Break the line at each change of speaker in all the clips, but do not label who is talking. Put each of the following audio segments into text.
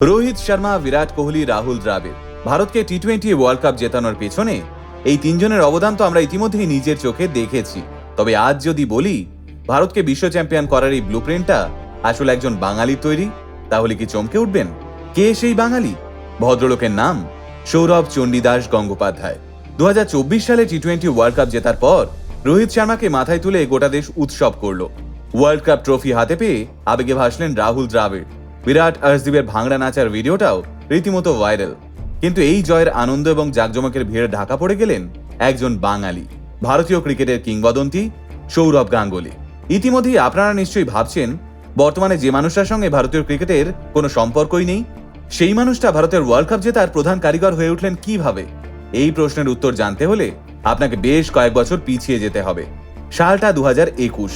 রোহিত শর্মা, বিরাট কোহলি, রাহুল দ্রাবিড়। ভারতকে T twenty world cup জেতানোর পেছনে এই তিনজনের অবদান তো আমরা ইতিমধ্যেই নিজের চোখে দেখেছি। তবে আজ যদি বলি, ভারতকে বিশ্ব চ্যাম্পিয়ন করার এই ব্লুপ্রিন্টটা আসলে একজন বাঙালির তৈরি। তাহলে কি চমকে উঠবেন? কে সেই বাঙালি? ভদ্রলোকের নাম সৌরভ চণ্ডীদাস গঙ্গোপাধ্যায়। দু সালে টি টোয়েন্টি ওয়ার্ল্ড কাপ জেতার পর রোহিত শর্মাকে মাথায় তুলে গোটা দেশ উৎসব করল। ওয়ার্ল্ড কাপ ট্রফি হাতে পেয়ে আবেগে ভাসলেন রাহুল দ্রাবিড়। বিরাট আর্শদীপের ভাঙড়া নাচার ভিডিওটাও রীতিমতো ভাইরাল। কিন্তু এই জয়ের আনন্দ এবং জাঁকজমকের ভিড়ে ঢাকা পড়ে গেলেন একজন বাঙালি, ভারতীয় ক্রিকেটের কিংবদন্তি সৌরভ গাঙ্গুলি। ইতিমধ্যেই আপনারা নিশ্চয়ই ভাবছেন, বর্তমানে যে মানুষটার সঙ্গে ভারতীয় ক্রিকেটের কোনো সম্পর্কই নেই, সেই মানুষটা ভারতের ওয়ার্ল্ড কাপ জেতার প্রধান কারিগর হয়ে উঠলেন কীভাবে? এই প্রশ্নের উত্তর জানতে হলে আপনাকে বেশ কয়েক বছর পিছিয়ে যেতে হবে। সালটা দু হাজার একুশ,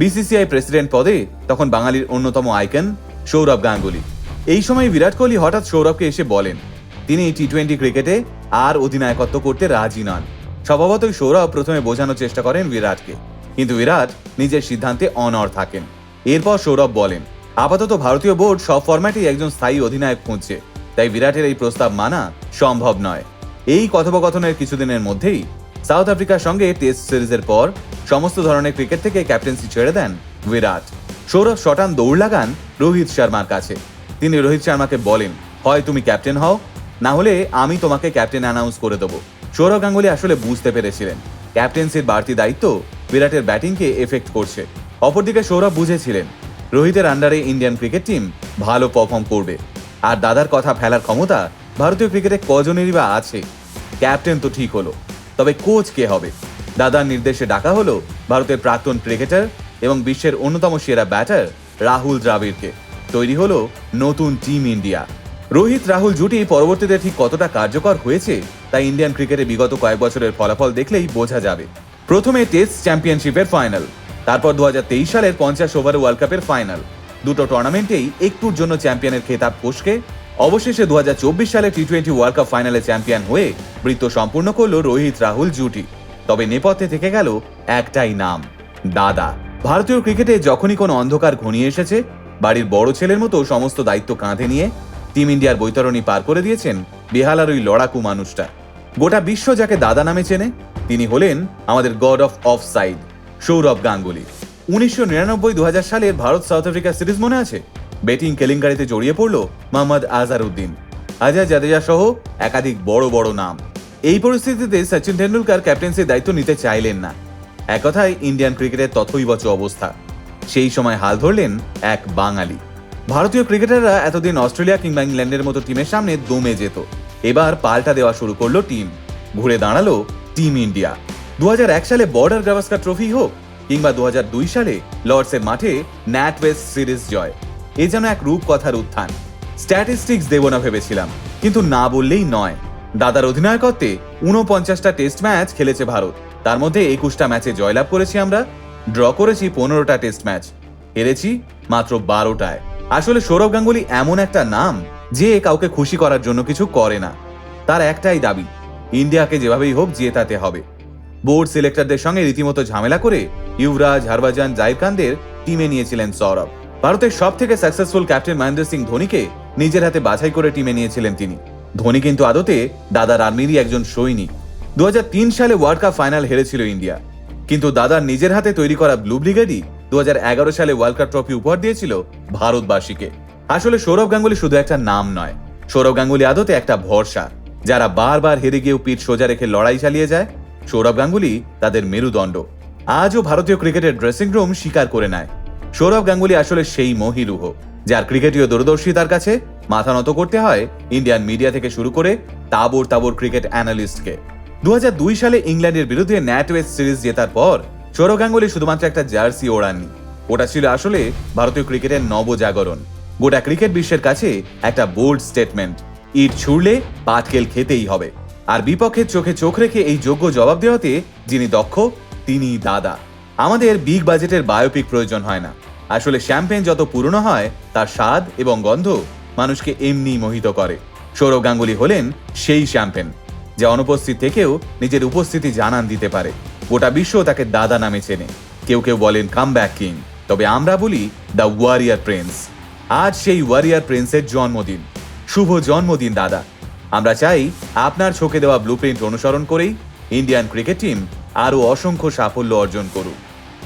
বিসিসিআই প্রেসিডেন্ট পদে তখন বাঙালির অন্যতম আইকন সৌরভ গাঙ্গুলি। এই সময় বিরাট কোহলি হঠাৎ সৌরভকে এসে বলেন, তিনি টি টোয়েন্টি ক্রিকেটে আর অধিনায়কত্ব করতে রাজি নন। স্বভাবতই সৌরভ প্রথমে বোঝানোর চেষ্টা করেন বিরাটকে। কিন্তু বিরাট নিজের সিদ্ধান্তে অনর থাকেন। এরপর সৌরভ বলেন, আপাতত ভারতীয় বোর্ড সব ফরম্যাটেই একজন স্থায়ী অধিনায়ক খুঁজছে। তাই বিরাটের এই প্রস্তাব মানা সম্ভব নয়। এই কথোপকথনের কিছুদিনের মধ্যেই সাউথ আফ্রিকার সঙ্গে টেস্ট সিরিজের পর সমস্ত ধরনের ক্রিকেট থেকে ক্যাপ্টেন্সি ছেড়ে দেন বিরাট। সৌরভ শটান দৌড় লাগান রোহিত শর্মার কাছে। তিনি রোহিত শর্মাকে বলেন, হয় তুমি ক্যাপ্টেন হও, না হলে আমি তোমাকে ক্যাপ্টেন অ্যানাউন্স করে দেবো। সৌরভ গাঙ্গুলি আসলে বুঝতে পেরেছিলেন। ক্যাপ্টেন্সির বাড়তি দায়িত্ব বিরাটের ব্যাটিংকে এফেক্ট করছে। অপরদিকে সৌরভ বুঝেছিলেন, রোহিতের আন্ডারে ইন্ডিয়ান ক্রিকেট টিম ভালো পারফর্ম করবে। আর দাদার কথা ফেলার ক্ষমতা ভারতীয় ক্রিকেটে কজনেরই বা আছে। ক্যাপ্টেন তো ঠিক হলো। তবে কোচ কে হবে? দাদার নির্দেশে ডাকা হলো ভারতের প্রাক্তন ক্রিকেটার এবং বিশ্বের অন্যতম সেরা ব্যাটার রাহুল দ্রাবিড়কে। তৈরি হলো নতুন টিম ইন্ডিয়া। রোহিত, রাহুল জুটি পরবর্তীতে ঠিক কতটা কার্যকর হয়েছে তা ইন্ডিয়ান ক্রিকেটে বিগত কয়েক বছরের ফলাফল দেখলেই বোঝা যাবে। প্রথমে টেস্ট চ্যাম্পিয়নশিপের ফাইনাল, তারপর দু হাজার তেইশ সালের পঞ্চাশ ওভার ওয়ার্ল্ড কাপের ফাইনাল। দুটো টুর্নামেন্টেই একটুর জন্য চ্যাম্পিয়নের খেতাব কোষকে অবশেষে দু হাজার চব্বিশ সালে টি টোয়েন্টি ওয়ার্ল্ড কাপ ফাইনালে চ্যাম্পিয়ন হয়ে বৃত্ত সম্পূর্ণ করল রোহিত রাহুল জুটি। তবে নেপথ্যে থেকে গেল একটাই নাম, দাদা। ভারতীয় ক্রিকেটে যখনই কোনো অন্ধকার ঘনিয়ে এসেছে, বাড়ির বড় ছেলের মতো সমস্ত দায়িত্ব কাঁধে নিয়ে টিম ইন্ডিয়ার বৈতরণী পার করে দিয়েছেন বেহালার ওই লড়াকু মানুষটা। গোটা বিশ্ব যাকে দাদা নামে চেনে, তিনি হলেন আমাদের god of off side Sourav Ganguly. উনিশশো নিরানব্বই দু সালের ভারত সাউথ আফ্রিকা সিরিজ মনে আছে? ব্যাটিং কেলেঙ্কারিতে জড়িয়ে পড়ল মোহাম্মদ আজহার উদ্দিন আজহার জাদেজা সহ একাধিক বড় বড় নাম। এই পরিস্থিতিতে সচিন টেন্ডুলকার ক্যাপ্টেন্সির দায়িত্ব নিতে চাইলেন না। এক কথায় ইন্ডিয়ান ক্রিকেটের তথৈবচ অবস্থা। সেই সময় হাল ধরলেন এক বাঙালি। ভারতীয় ক্রিকেটাররা এতদিন অস্ট্রেলিয়া কিংবা ইংল্যান্ডের মতো টিমের সামনে দমে যেত। এবার পাল্টা দেওয়া শুরু করল টিম। ঘুরে দাঁড়াল টিম ইন্ডিয়া। দু হাজার এক সালে বর্ডার গাভাস্কার ট্রফি হোক কিংবা দু হাজার দুই সালে লর্ডসের মাঠে ন্যাট ওয়েস্ট সিরিজ জয়। এ যেন এক রূপকথার উত্থান। স্ট্যাটিস্টিক্স দেব না ভেবেছিলাম, কিন্তু না বললেই নয়। দাদার অধিনায়কত্বে ঊনপঞ্চাশটা টেস্ট ম্যাচ খেলেছে ভারত। তার মধ্যে একুশটা ম্যাচে জয়লাভ করেছি আমরা ড্র করেছি পনেরোটা টেস্ট ম্যাচ হেরেছি মাত্র বারোটায়। আসলে সৌরভ গাঙ্গুলি এমন একটা নাম যে কাউকে খুশি করার জন্য কিছু করে না। তার একটাই দাবি, ইন্ডিয়াকে যেভাবেই হোক জেতাতে হবে। বোর্ড সিলেক্টরদের সঙ্গে রীতিমতো ঝামেলা করে ইউভরাজ হরভজন জাহির টিমে নিয়েছিলেন সৌরভ। ভারতের সব থেকে সাকসেসফুল ক্যাপ্টেন মহেন্দ্র সিং ধোনিকে নিজের হাতে বাছাই করে টিমে নিয়েছিলেন তিনি। ধোনি কিন্তু আদতে দাদার আর্মিরই একজন সৈনিক দু হাজার তিন সালে ওয়ার্ল্ড কাপ ফাইনাল হেরেছিল ইন্ডিয়া। কিন্তু দাদার নিজের হাতে তৈরি করা ব্লু ব্রিগেডই দু হাজার এগারো সালে ওয়ার্ল্ড কাপ ট্রফি উপহার দিয়েছিল ভারতবাসীকে। আসলে সৌরভ গাঙ্গুলি শুধু একটা নাম নয়। সৌরভ গাঙ্গুলি আদতে একটা ভরসা। যারা বারবার হেরে গিয়েও পিঠ সোজা রেখে লড়াই চালিয়ে যায়, সৌরভ গাঙ্গুলি তাদের মেরুদণ্ড। আজও ভারতীয় ক্রিকেটের ড্রেসিং রুম স্বীকার করে নেয়। সৌরভ গাঙ্গুলি আসলে সেই মহিরুহ যার ক্রিকেটীয় দূরদর্শী তার কাছে মাথা নত করতে হয় ইন্ডিয়ান মিডিয়া থেকে শুরু করে তাবর তাবর ক্রিকেট অ্যানালিস্টকে। দু হাজার দুই সালে ইংল্যান্ডের বিরুদ্ধে ন্যাটওয়েস্ট সিরিজ জেতার পর সৌরভ গাঙ্গুলি শুধুমাত্র একটা জার্সি ওড়াননি। ওটা ছিল আসলে ভারতীয় ক্রিকেটের নবজাগরণ। গোটা ক্রিকেট বিশ্বের কাছে একটা বোল্ড স্টেটমেন্ট, ইট ছুড়লে পাটকেল খেতেই হবে। আর বিপক্ষের চোখে চোখ রেখে এই যোগ্য জবাব দেওয়াতে যিনি দক্ষ তিনি দাদা। আমাদের বিগ বাজেটের বায়োপিক প্রয়োজন হয় না। আসলে শ্যাম্পেন যত পুরনো হয়, তার স্বাদ এবং গন্ধ মানুষকে এমনি মোহিত করে। সৌরভ গাঙ্গুলি হলেন সেই শ্যাম্পেন যা অনুপস্থিত থেকেও নিজের উপস্থিতি জানান দিতে পারে। গোটা বিশ্ব তাকে দাদা নামে চেনে। কেউ কেউ বলেন কাম ব্যাক কিং তবে আমরা বলি দ্য ওয়ারিয়ার প্রিন্স আজ সেই ওয়ারিয়ার প্রিন্সের জন্মদিন। শুভ জন্মদিন, দাদা। আমরা চাই, আপনার ছকে দেওয়া ব্লুপ্রিন্ট অনুসরণ করেই ইন্ডিয়ান ক্রিকেট টিম আরও অসংখ্য সাফল্য অর্জন করুক।